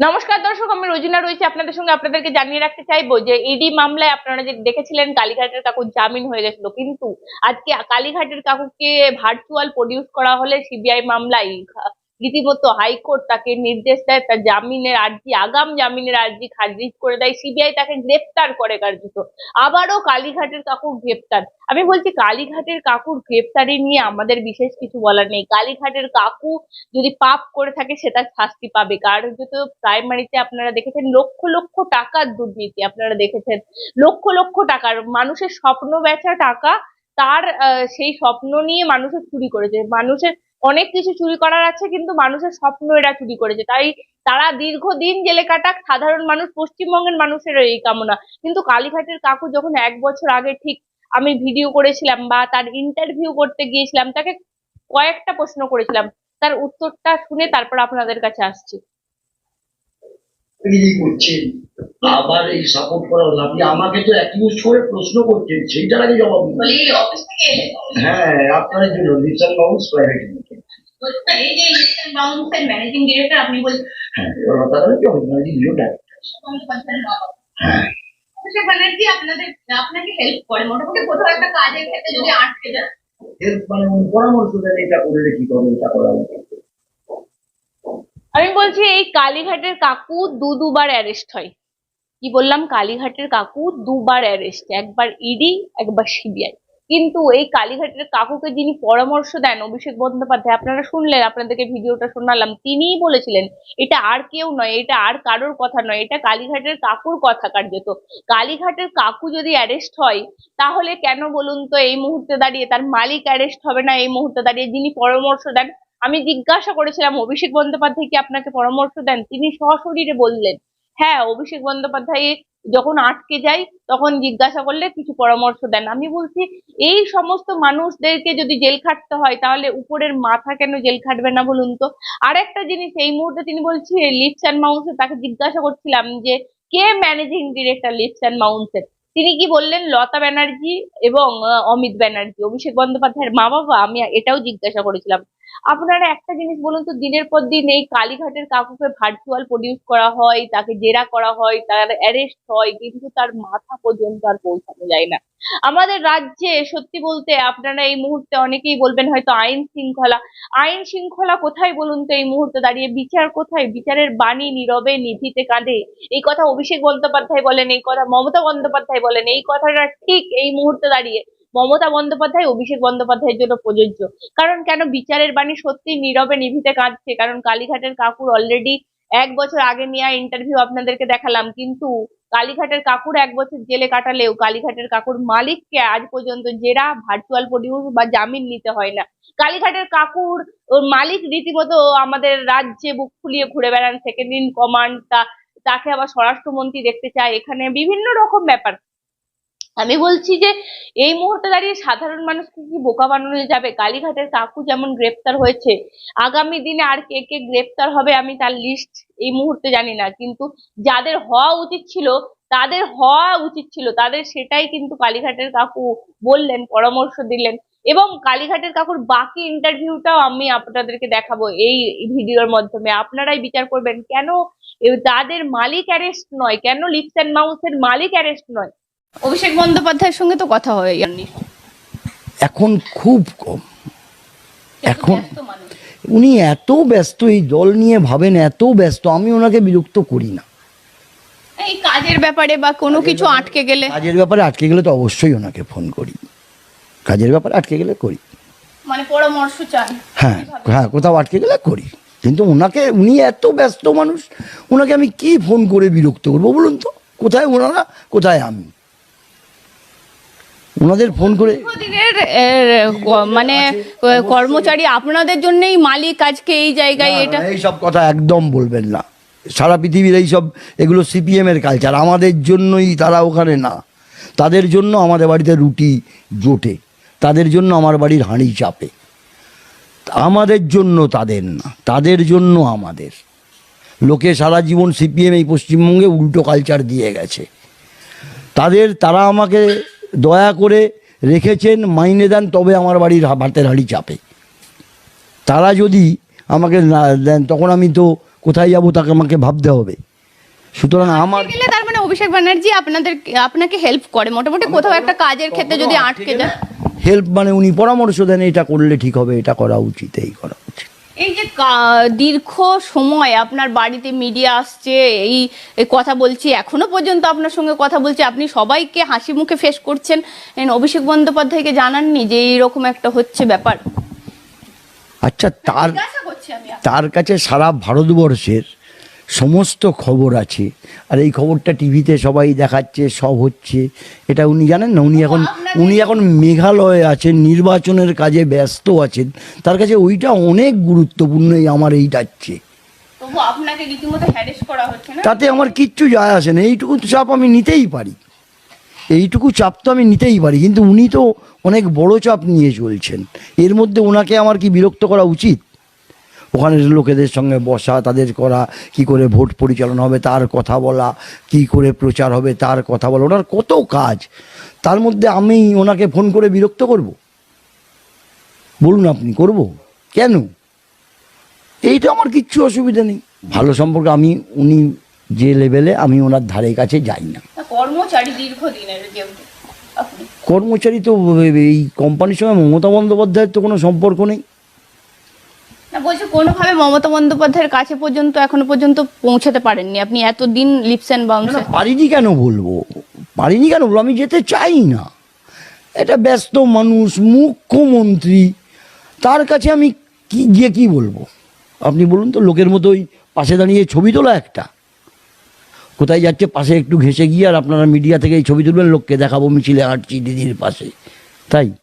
নমস্কার দর্শক, আমি রোজিনা রয়েছে। আপনাদের সঙ্গে আপনাদেরকে জানিয়ে রাখতে চাইব যে ইডি মামলায় আপনারা যে দেখেছিলেন কালীঘাটের কাকুর জামিন হয়ে গেছিল। কিন্তু আজকে কালীঘাটের কাকুকে ভার্চুয়াল প্রডিউস করা হলে সিবিআই মামলায় রীতিমতো হাইকোর্ট তাকে নির্দেশ দেয়, তার জামিনের আর্জি, আগাম জামিনের আর্জি খারিজ করে দেয় সিবিআই তাকে গ্রেপ্তার করে কার্যত। আবারও কালীঘাটের কাকুর গ্রেপ্তার। আমি বলছি কালীঘাটের কাকুর গ্রেপ্তারি নিয়ে আমাদের বিশেষ কিছু বলার নেই। কালীঘাটের কাকু যদি পাপ করে থাকে, সেটা শাস্তি পাবে। কার্যত প্রাইমারিতে আপনারা দেখেছেন, লক্ষ লক্ষ টাকার দুর্নীতি আপনারা দেখেছেন। লক্ষ লক্ষ টাকার মানুষের স্বপ্ন বেচা টাকা, তার সেই স্বপ্ন নিয়ে মানুষের চুরি করেছে। মানুষের অনেক কিছু চুরি করার আছে কিন্তু মানুষের স্বপ্ন এরা চুরি করেছে। তাই তারা দীর্ঘদিন জেলে কাটাক সাধারণ মানুষ পশ্চিমবঙ্গের মানুষের এই কামনা। কিন্তু কালীঘাটের কাকু যখন এক বছর আগে ঠিক আমি ভিডিও করেছিলাম বা তার ইন্টারভিউ করতে গিয়েছিলাম তাকে কয়েকটা প্রশ্ন করেছিলাম। তার উত্তরটা শুনে তারপর আপনাদের কাছে আসছি। ইডি করছেন? আবার এই সাপোর্ট করা হলো আপনি আমাকে তো অ্যাকিউজ করে প্রশ্ন করছেন সেইটার আগে জবাব হ্যাঁ আপনার জন্য লিপসান বাউন্স প্রাইভেট লিমিটেড বলছেন, এই যে ইলেকশন বাউন্সের ম্যানেজিং ডিরেক্টর আপনি বলছেন হ্যাঁ তাহলে কি হবে হ্যাঁ। অভিষেক ব্যানার্জি আপনাদের আপনাকে হেল্প করে। মোটামুটি কোথাও একটা কাজের ক্ষেত্রে যদি আটকে যান। এর মানে পরামর্শ দেন এটা করলে কি করবে এটা করা উচিত। আমি বলছি এই কালীঘাটের কাকু দু দুবার অ্যারেস্ট হয়। কি বললাম? কালীঘাটের কাকু দুবার অ্যারেস্ট একবার ইডি একবার সিবিআই কিন্তু এই কালীঘাটের কাকুকে যিনি পরামর্শ দেন অভিষেক বন্দ্যোপাধ্যায়, আপনারা শুনলেন, আপনাদেরকে ভিডিওটা শোনালাম, তিনিই বলেছিলেন, এটা আর কেউ নয়, এটা আর কারোর কথা নয়, এটা কালীঘাটের কাকুর কথা কার্যত। কালীঘাটের কাকু যদি অ্যারেস্ট হয়, তাহলে কেন বলুন তো এই মুহূর্তে দাঁড়িয়ে তার মালিক অ্যারেস্ট হবে না এই মুহূর্তে দাঁড়িয়ে যিনি পরামর্শ দেন? আমি জিজ্ঞাসা করেছিলাম, অভিষেক বন্দ্যোপাধ্যায় কি আপনাকে পরামর্শ দেন? তিনি সশরীরে বললেন হ্যাঁ অভিষেক বন্দ্যোপাধ্যায় যখন আটকে যায় তখন জিজ্ঞাসা করলে কিছু পরামর্শ দেন। আমি বলছি, এই সমস্ত মানুষদেরকে যদি জেল খাটতে হয়, তাহলে উপরের মাথা কেন জেল খাটবে না বলুন তো? আর একটা জিনিস, এই মুহূর্তে তিনি বলছি, লিপস অ্যান্ড মাউন্সে তাকে জিজ্ঞাসা করছিলাম যে, কে ম্যানেজিং ডিরেক্টর লিপস অ্যান্ড মাউন্সের তিনি কি বললেন, লতা ব্যানার্জি এবং অমিত ব্যানার্জি, অভিষেক বন্দ্যোপাধ্যায়ের মা বাবা আমি এটাও জিজ্ঞাসা করেছিলাম। আপনারা একটা জিনিস বলুন তো, দিনের পর দিন এই কালীঘাটের কাকুকে ভার্চুয়াল প্রডিউস করা হয়, তাকে জেরা করা হয়, তার অ্যারেস্ট হয়, কিন্তু তার মাথা পর্যন্ত আর পৌঁছানো যায় না। আমাদের রাজ্যে সত্যি বলতে আপনারা এই মুহূর্তে অনেকেই বলবেন হয়তো আইন শৃঙ্খলা। আইন শৃঙ্খলা কোথায় বলুন তো এই মুহূর্তে দাঁড়িয়ে? বিচার কোথায়? বিচারের বাণী নীরবে, নিধিতে কাঁদে। এই কথা অভিষেক বন্দ্যোপাধ্যায় বলেন, এই কথা মমতা বন্দ্যোপাধ্যায় বলেন, এই কথাটা ঠিক এই মুহূর্তে দাঁড়িয়ে। মমতা বন্দ্যোপাধ্যায়, অভিষেক বন্দ্যোপাধ্যায়ের জন্য প্রযোজ্য। কারণ কেন বিচারের বাণী সত্যি নীরবে নিভিতে কাঁদছে? কারণ কালীঘাটের কাকুর অলরেডি এক বছর আগে নেওয়া ইন্টারভিউ আপনাদেরকে দেখালাম, কিন্তু কালীঘাটের কাকুর এক বছর জেলে কাটালেও কালীঘাটের কাকুর মালিককে আজ পর্যন্ত জেরা ভার্চুয়াল প্রডিউস বা জামিন নিতে হয় না। কালীঘাটের কাকুর মালিক রীতিমতো আমাদের রাজ্যে বুক ফুলিয়ে ঘুরে বেড়ান। সেকেন্ড ইন কমান্ড তা, তাকে আবার স্বরাষ্ট্রমন্ত্রী দেখতে চায়। এখানে বিভিন্ন রকম ব্যাপার। আমি বলছি যে, এই মুহূর্তে দাঁড়িয়ে সাধারণ মানুষকে কি বোকা বানানো যাবে? কালীঘাটের কাকু যেমন গ্রেপ্তার হয়েছে, আগামী দিনে আর কে কে গ্রেপ্তার হবে আমি তার লিস্ট এই মুহূর্তে জানি না। কিন্তু যাদের হওয়া উচিত ছিল, তাদের হওয়া উচিত ছিল, তাদের সেটাই কিন্তু কালীঘাটের কাকু বললেন, পরামর্শ দিলেন। এবং কালীঘাটের কাকুর বাকি ইন্টারভিউটাও আমি আপনাদেরকে দেখাবো এই ভিডিওর মাধ্যমে। আপনারাই বিচার করবেন কেন তাদের মালিক অ্যারেস্ট নয়, কেন লিপস অ্যান্ড মাউসের মালিক অ্যারেস্ট নয়? অভিষেক বন্দ্যোপাধ্যায়ের সঙ্গে তো কথা হয় এখন খুব কম। এখন উনি এত ব্যস্ত এই দল নিয়ে ভাবেন এত ব্যস্ত আমি ওনাকে বিরক্ত করি না। এই কাজের ব্যাপারে বা কোনো কিছু আটকে গেলে কাজের ব্যাপারে আটকে গেলে তো অবশ্যই ওনাকে ফোন করি। কাজের ব্যাপারে আটকে গেলে করি। মানে পরামর্শ চান হ্যাঁ হ্যাঁ কোথাও আটকে গেলে করি। কিন্তু ওনাকে উনি এত ব্যস্ত মানুষ ওনাকে আমি কি ফোন করে বিরক্ত করব বলুন তো? কোথায় ওনারা কোথায় আমি? ওনাদের ফোন করে মানে কর্মচারী আপনাদের জন্যই মালিক আজকে এই জায়গায় এটা? এই সব কথা একদম বলবেন না। সারা পৃথিবীর এই সব এগুলো সিপিএম এর কালচার আমাদের জন্যই তারা ওখানে না। তাদের জন্য আমাদের বাড়িতে রুটি জোটে। তাদের জন্য আমার বাড়ির হাঁড়ি চাপে। আমাদের জন্য তাদের না। তাদের জন্য আমাদের। লোকে সারা জীবন সিপিএম এই পশ্চিমবঙ্গে উল্টো কালচার দিয়ে গেছে। তাদের তারা আমাকে দয়া করে রেখেছেন মাইনে দেন তবে আমার বাড়ির ভাতের হাঁড়ি চাপে। তারা যদি আমাকে না দেন তখন আমি তো কোথায় যাব তাকে আমাকে ভাবতে হবে। সুতরাং আমার তার মানে অভিষেক ব্যানার্জি আপনাদের আপনাকে হেল্প করে। মোটামুটি কোথাও একটা কাজের ক্ষেত্রে যদি আটকে যায় হেল্প মানে উনি পরামর্শ দেন এটা করলে ঠিক হবে এটা করা উচিত এই করা। দীর্ঘ সময় আপনার বাড়িতে মিডিয়া আসছে এই কথা বলছি এখনও পর্যন্ত আপনার সঙ্গে কথা বলছি আপনি সবাইকে হাসি মুখে ফেস করছেন। অভিষেক বন্দ্যোপাধ্যায়কে জানাননি যে এইরকম একটা হচ্ছে ব্যাপার। আচ্ছা তার তার কাছে সারা ভারতবর্ষের সমস্ত খবর আছে। আর এই খবরটা টিভিতে সবাই দেখাচ্ছে সব হচ্ছে। এটা উনি জানেন না? উনি এখন উনি এখন মেঘালয়ে আছেন নির্বাচনের কাজে ব্যস্ত আছেন। তার কাছে ওইটা অনেক গুরুত্বপূর্ণ এই আমার হচ্ছে না? তাতে আমার কিচ্ছু যায় আসে না। এইটুকু চাপ আমি নিতেই পারি। এইটুকু চাপ তো আমি নিতেই পারি। কিন্তু উনি তো অনেক বড় চাপ নিয়ে চলছেন। এর মধ্যে ওনাকে আমার কি বিরক্ত করা উচিত? ওখানের লোকেদের সঙ্গে বসা তাদের করা কি করে ভোট পরিচালনা হবে তার কথা বলা কি করে প্রচার হবে তার কথা বলা ওনার কত কাজ। তার মধ্যে আমি ওনাকে ফোন করে বিরক্ত করব। বলুন আপনি করব? কেন? এইটা আমার কিচ্ছু অসুবিধা নেই। ভালো সম্পর্ক আমি উনি যে লেভেলে আমি ওনার ধারে কাছে যাই না। না, কর্মচারী দীর্ঘদিনের কর্মচারী তো এই কোম্পানির সঙ্গে মমতা বন্দ্যোপাধ্যায়ের তো কোনো সম্পর্ক নেই। না বলছি কোনোভাবে মমতা বন্দ্যোপাধ্যায়ের কাছে পর্যন্ত এখনও পর্যন্ত পৌঁছাতে পারেননি। আপনি এতদিন লিপস অ্যান্ড না, বাউন্সে না, পারিনি কেন বলব? পারিনি কেন বলব? আমি যেতে চাই না। এটা ব্যস্ত মানুষ মুখ্যমন্ত্রী তার কাছে আমি কি গিয়ে কি বলব? আপনি বলুন তো লোকের মতোই পাশে দাঁড়িয়ে ছবি তোলা একটা। কোথায় যাচ্ছে পাশে একটু ঘেসে গিয়ে আর আপনারা মিডিয়া থেকে এই ছবি তুলবেন লোককে দেখাবো মিছিলে হাঁটছি দিদির পাশে। তাই?